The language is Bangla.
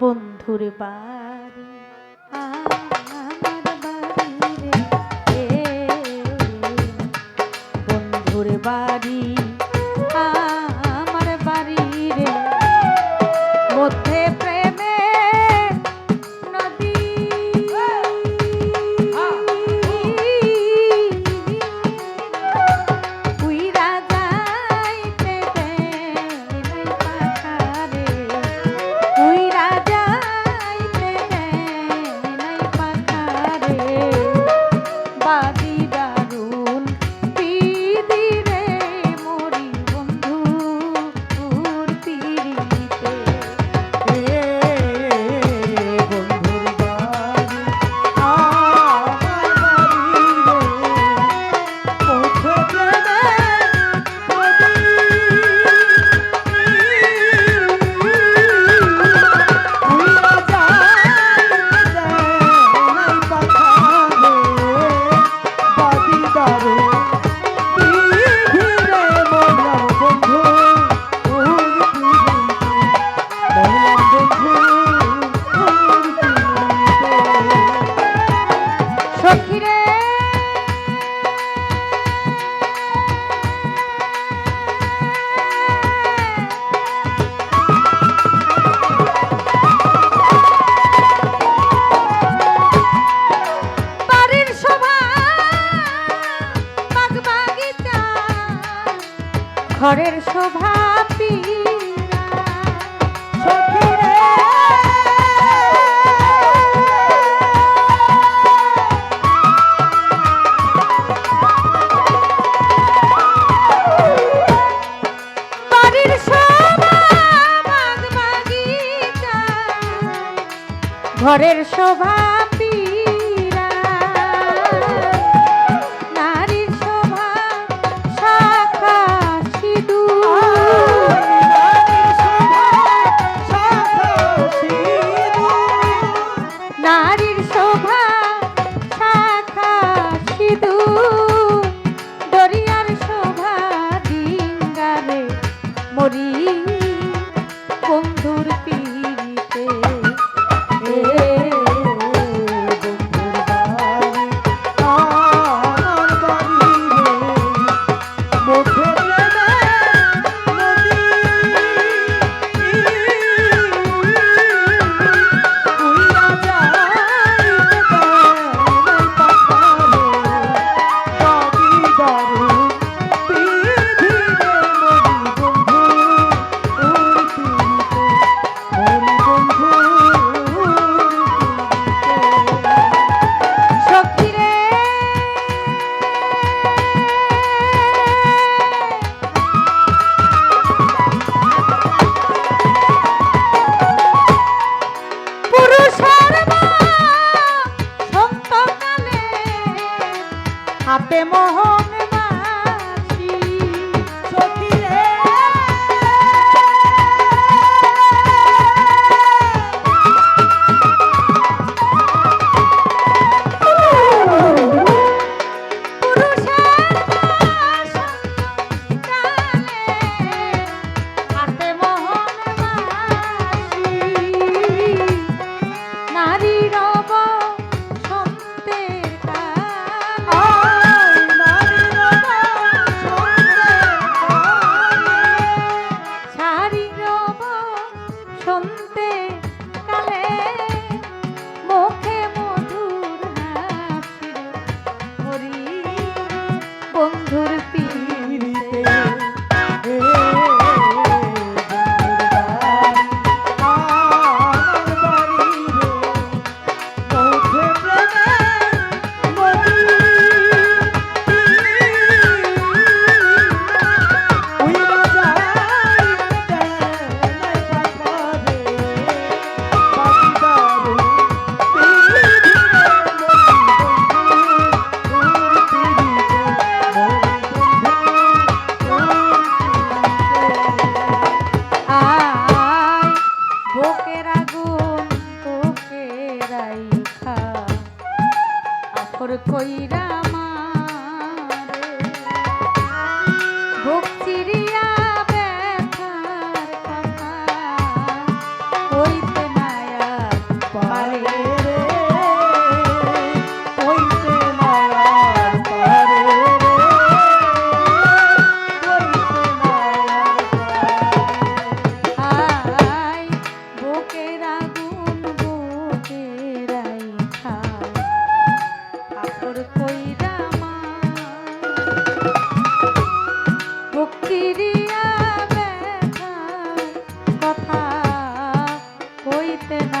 বন্ধুর বাড়ি ঘরের শোভা ঘরের শোভা যাইতে নাই